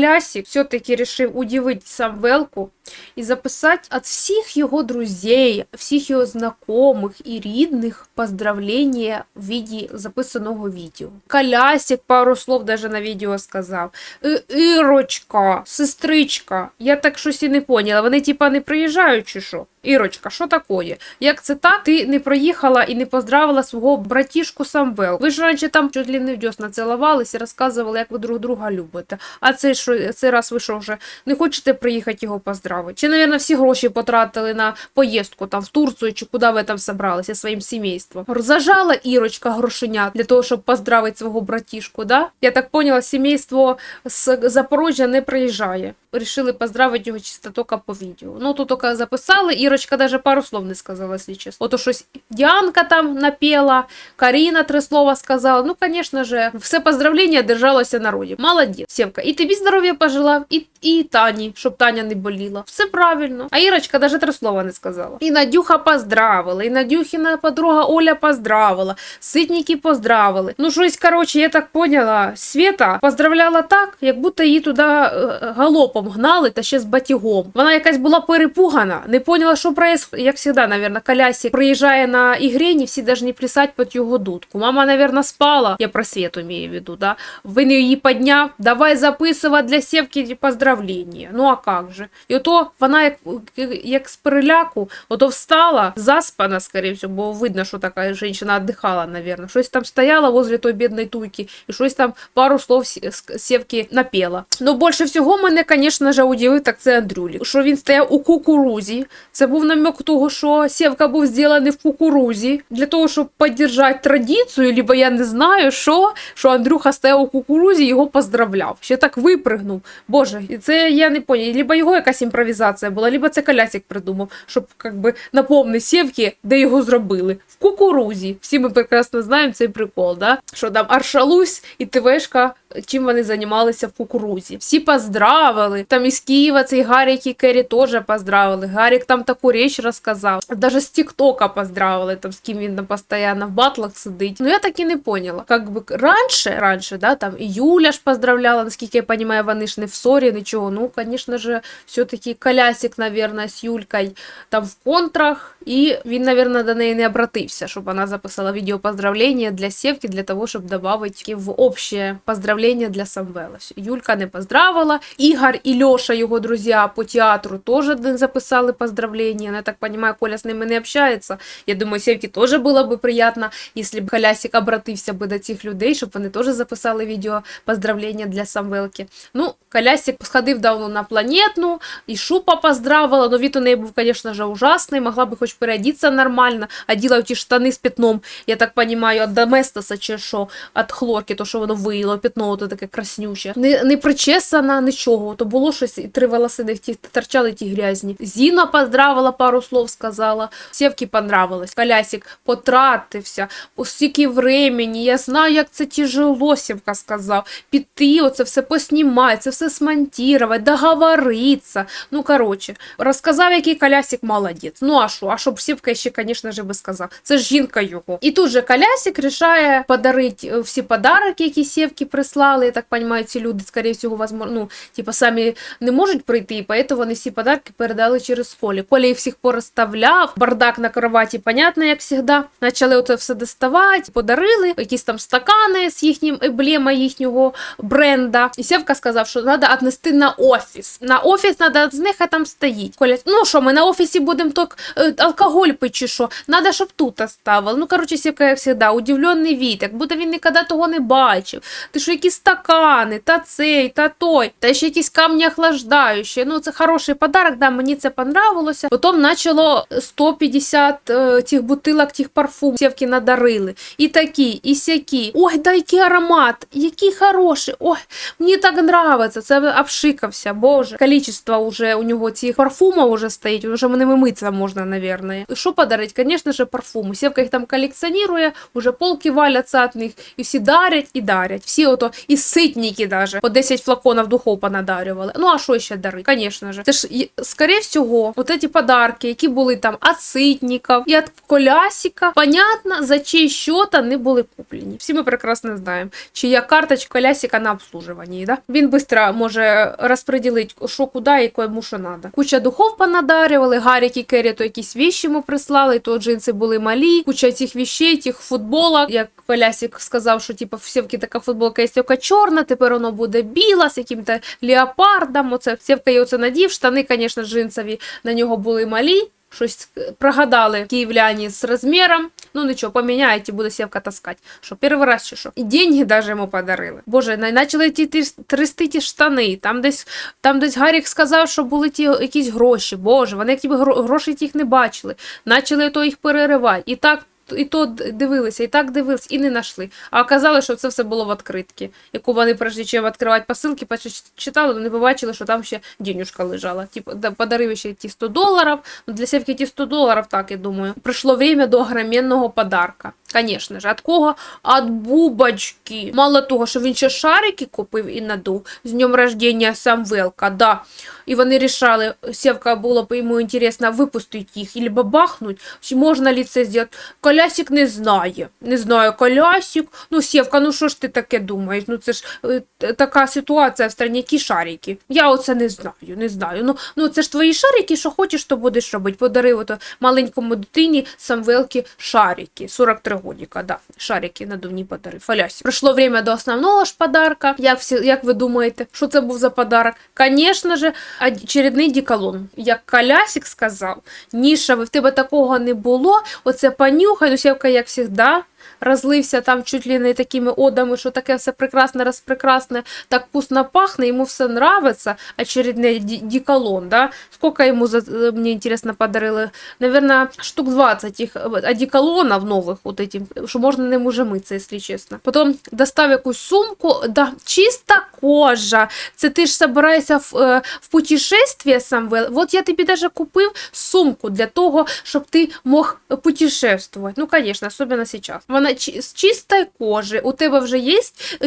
Колясик все-таки решив сам Велку і записати від всіх його друзей, всіх його знайомих і рідних поздравлення в віді записаного відео. Колясик пару слов даже на відео сказав. «І- Ірочка, сестричка, я так щось і не поняла. Вони типа не приїжджають чи що? Ірочка, що такое? Як це так? Ти не проїхала і не поздравила свого братішку Самвел. Ви ж раніше там чуть ли не в дьосна цілувались і розказували, як ви друг друга любите. А це що, цей раз ви що вже не хочете приїхати його поздравити? Чи, навірно, всі гроші потратили на поїздку там в Турцію, чи куди ви там собралися своїм сімейством? Зажала Ірочка грошенят для того, щоб поздравити свого братішку, да? Я так поняла, сімейство з Запорожжя не приїжджає. Рішили поздравити його чисто тільки по відео. Ну, тут тільки записали, Ірочка навіть пару слов не сказала, якщо чесно. Ото щось Діанка там напела, Каріна три слова сказала. Ну, звісно ж, все поздравлення держалося народі. Молодець, Сєвка. І тобі здоров'я пожелав, і, і Тані, щоб Таня не боліла. Все правильно. А Ірочка навіть три слова не сказала. І Надюха поздравила, і Надюхіна подруга Оля поздравила, Ситники поздравили. Ну, щось, коротше, я так поняла, Света поздравляла так, як будто її туди е, галопом гнали та ще з батігом. Вона якась була перепугана, не поняла, що происходит. Як завжди, наверное, Колясик приїжджає на ігрені, всі должны плясати під його дудку. Мама, наверное, спала. Я про Свету имею в виду, да? Він її підняв, давай записувати для Сєвки поздравлення. Ну а как же? І ото вона як, як з переляку, ото встала, заспана, скорее всего, бо видно, що така жінка віддихала, наверное. Щось там стояла возле той бідної туйки, і щось там пару слов Сєвки напела. Ну, більше всього мене, звісно ж, удивив, так це Андрюлік. Що він стояв у кукурузі. Це був намек того, що Сєвка був зроблений в кукурузі для того, щоб підтримати традицію, либо я не знаю, що, що Андрюха стояв у кукурузі і його поздравляв. Ще так випригнув. Боже, і це я не поняла. Либо його якась імпровізація була, либо це Колясик придумав, щоб как би напомнити Сєвки, де його зробили. В кукурузі. Всі ми прекрасно знаємо цей прикол, да? Що там Аршалусь і ТВшка, чим вони займалися в кукурузі. Всі поздравили. Там із Києва цей Гарік і Керрі теж поздравили. Гарік там таку річ розказав. Даже з Тіктока поздравили, там з ким він там постійно в батлах сидить. Ну я так і не поняла. Как би раніше, раніше, да, там і Юля ж поздравляла, наскільки я розумію, вони ж не в ссорі, нічого. Ну, звісно ж, все-таки Колясик, наверное, з Юлькою там в контрах, і він, наверное, до неї не обратився, щоб вона записала відео поздравлення для Сєвки, для того, щоб додати в обще поздравлення для Самвела. Юлька не поздравила, Ігор і Льоша, його друзі по театру, теж не записали поздравлення. Ну, Я так розумію, Коля з ними не общається. Я думаю, Сєвці теж було б приємно, якщо б Колясик обратився би до цих людей, щоб вони теж записали відео поздравлення для Самвелки. Ну, Колясик сходив давно на планетну, і Шупа поздравила, но вид у неї був, звісно ж, ужасний, могла би хоч переодіться нормально, оділа ті штани з пятном, я так розумію, від Доместоса чи що, від хлорки, то що воно виїло, пятно то таке краснюче. Не, не причесана, нічого, то було щось, і три волоси торчали ті грязні. Зіна поздравила, пару слов сказала, Сєвки понравилось, Колясик потратився, стільки времени, я знаю, як це тяжело, Сєвка сказав, піти, оце все поснімати, це все смонтувати, договоритися. Ну, коротше, розказав, який Колясик молодець. Ну, а що? А щоб Сєвка ще, звісно ж, би сказав. Це ж жінка його. І тут же Колясик рішає подарити е, всі подарки, які Сєвки прислали. Я так розумію, ці люди, скоріше всього, возможно, ну, типа, самі не можуть прийти, і поэтому вони всі подарки передали через Колі. Коля їх всіх порозставляв, бардак на кроваті, понятно, як завжди. Почали оце все доставати, подарили якісь там стакани з їхнім емблема їхнього бренда. І Сєвка сказав, що треба віднести на офіс. На офіс треба з них там стоїть. Коля, ну що, ми на офісі будемо тільки е, алкоголь пити чи що? Надо, щоб тут оставили. Ну, коротше, Сєвка, як завжди, удивлений від, як він ніколи того не бачив. Ти що, якісь стакани, та цей, та той, та ще якісь камні охлаждаючі. Ну, це хороший подарок, да, мені це понравилося. Потім почало 150 е, тих бутилок, тих парфум Сєвки надарили. І такі, і сякі. Ой, да який аромат, який хороший. Ой, мені так нравиться. Це обшикався, боже. Количество уже у нього цих парфумів уже стоїть, вже ними митися можна, наверное. І що подарить? Звісно ж, парфуми. Сєвка їх там колекціонує, уже полки валяться від них, і всі дарять і дарять. Всі ото, і ситники даже, по 10 флаконів духов понадарювали. Ну, а що ще дарить? Звісно ж. Це ж, і, скорее всього, от ці подарки подарки, які були там от і от Колясика. Понятно, за чий счет вони були куплені. Всі ми прекрасно знаємо, чия карточка Колясика на обслуживанні. Да? Він швидко може розподілити, що куди і кому що треба. Куча духов понадарювали, Гарік і Керрі то якісь віші йому прислали, то джинси були малі, куча цих віщей, тих футболок, як Колясик сказав, що типу, в така футболка є тільки чорна, тепер воно буде біла з яким-то леопардом. Оце Сєвка її оце надів, штани, звісно, джинсові на нього були малі. Щось прогадали київляні з розміром. Ну нічого, поміняють і буде сівка таскати. Що перший раз чи що. І деньги даже йому подарили. Боже, почали ті, ті трясти ті штани. Там десь, там десь Гарік сказав, що були ті якісь гроші. Боже, вони як ніби гроші їх не бачили. Почали то їх переривати. І так. І то дивилися, і так дивилися, і не знайшли. А оказалось, що це все було в відкритці, яку вони, прежде чим відкривати посилки, почитали, вони побачили, що там ще денюжка лежала. Типу, да, подарили ще ті 100 доларів. Ну, для Севки ті 100 доларів, так, я думаю. Прийшло время до огроменного подарка. Конечно же, от кого? От бубочки. Мало того, що він ще шарики купив і надув з днем рождения Самвелка, да. І вони рішали, Севка було б йому інтересно випустити їх або бабахнуть, чи можна ли це зробити. Колясик не знає. Не знаю, Колясик. Ну, Севка, ну що ж ти таке думаєш? Ну це ж е, така ситуація в страні, які шарики. Я оце не знаю, не знаю. Ну, ну це ж твої шарики, що хочеш, то будеш робити. Подарив ото маленькому дитині Самвелки шарики. 43 годика, да. Шарики надувні подарив. Фалясик. Прийшло время до основного ж подарка. Як, всі, як ви думаєте, що це був за подарок? Конечно же, очередний діколон. Як Колясик сказав, Ніша, в тебе такого не було. Оце понюхай, ну сівка, як завжди, розлився там чуть ли не такими одами, що таке все прекрасне, розпрекрасне, так вкусно пахне, йому все нравится. Очередний ді- діколон, да? Сколько йому, за, э, мені интересно, подарили? Наверное, штук 20 їх э, одеколонов нових, вот этим, що можна ним уже митися, якщо чесно. Потім достав якусь сумку, да, чиста кожа. Це ти ж собираєшся в, е, в путешествие, Самвел. Вот я тобі даже купив сумку для того, щоб ти мог путешествувати. Ну, конечно, особенно сейчас. Вона чи- з чистої кожи. У тебе вже є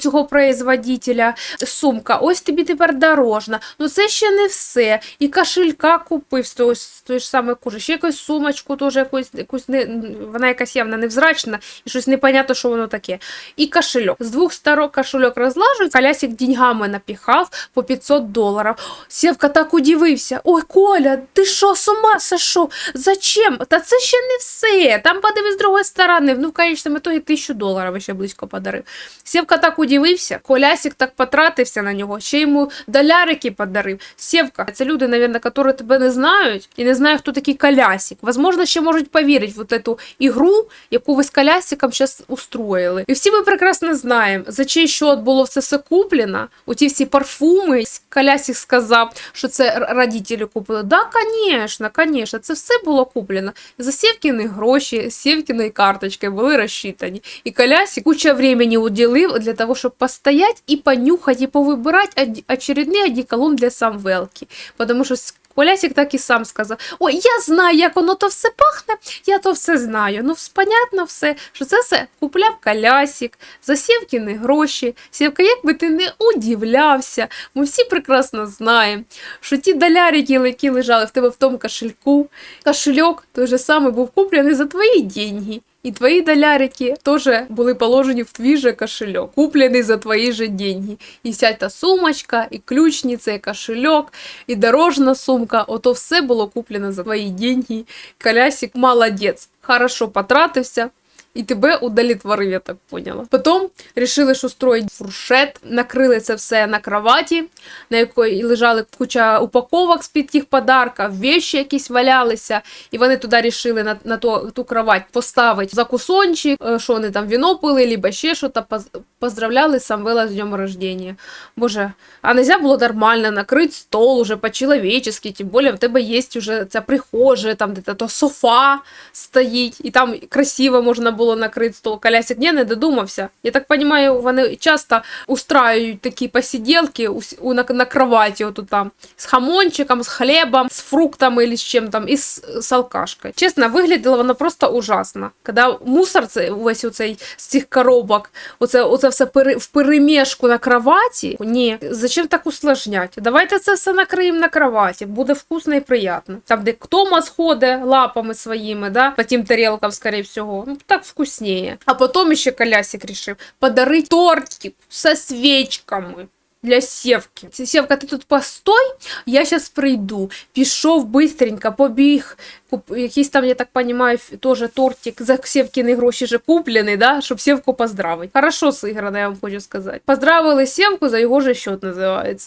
цього производителя сумка. Ось тобі тепер дорожна. Ну це ще не все. І кошелька купив з тої ж самої кожи. Ще якусь сумочку, теж якусь, якусь не, вона якась явно невзрачна, і щось непонятно, що воно таке. І кошельок. З двох сторон кошельок розлажують, колясик деньгами напіхав по 500 доларів. Сєвка так удивився. Ой, Коля, ти що, з ума сошов? Зачем? Та це ще не все. Там подивись з другої сторони. Ну, в конечному итоге тисячу доларів ще близько подарив. Сєвка так удивився, Колясик так потратився на нього, ще йому долярики подарив. Сєвка, це люди, наверное, які тебе не знають і не знають, хто такий Колясик. Возможно, ще можуть повірити в эту ігру, яку ви з Колясиком зараз устроїли. І всі ми прекрасно знаємо, за чий счет було це все куплено. Оті всі парфуми. Колясик сказав, що це родителі купили. Да, конечно, конечно, це все було куплено. За Сєвкіни гроші, Сєвкіної карточки були розчитані. І Колясик куча времени уділив для того, щоб постоять і понюхати, і повибирати оді- очередний одеколон для Самвелки. Потому с- Колясик так і сам сказав: Ой, я знаю, як воно то все пахне, я то все знаю. Ну, понятно все, що це все купляв Колясик за Сєвкіни гроші. Сєвка, як би ти не удивлявся, ми всі прекрасно знаємо, що ті долярики, які лежали в тебе в тому кошельку, кошельок той же самий був куплений за твої деньги. І твої долярики теж були положені в твій же кошельок, куплений за твої же деньги. І вся та сумочка, і ключниця, і кошельок, і дорожна сумка, ото все було куплено за твої деньги. Колясик молодець, хорошо потратився. І тебе удовлетворив, я так поняла. Потім рішили, що строїть фуршет, накрили це все на кроваті, на якої лежали куча упаковок з-під тих подарків, вещі якісь валялися, і вони туди рішили на, на то, ту кровать поставити закусончик, е, що вони там віно пили, либо ще що то поздравляли Самвела з днем рождения. Боже, а нельзя було нормально накрити стол уже по-человечески, тим більше в тебе є вже ця прихожа, там де то софа стоїть, і там красиво можна було було накрити стол. Колясик ні, не додумався. Я так розумію, вони часто устраюють такі посиділки у, на, на кроваті, отут там, з хамончиком, з хлібом, з фруктами или з чим там, і з, з алкашкою. Чесно, виглядало воно просто ужасно. Коли мусор це, весь оцей з цих коробок, оце, оце все пере, в перемішку на кроваті, ні, зачем так усложнять? Давайте це все накриємо на кроваті, буде вкусно і приємно. Там, де Томас ходить лапами своїми, да, по тим тарілкам, скорее всього, ну так вкусніє. А потім ще колясик рішив подарити тортик со свічками. Для Сєвки. Сєвка, ти тут постой, я зараз прийду. Пішов бистренько, побіг. Куп... Якийсь там, я так розумію, теж тортик за Сєвкіни гроші вже куплений, да? щоб Сєвку поздравити. Хорошо зіграно, я вам хочу сказати. Поздравили Сєвку за його же счет називається.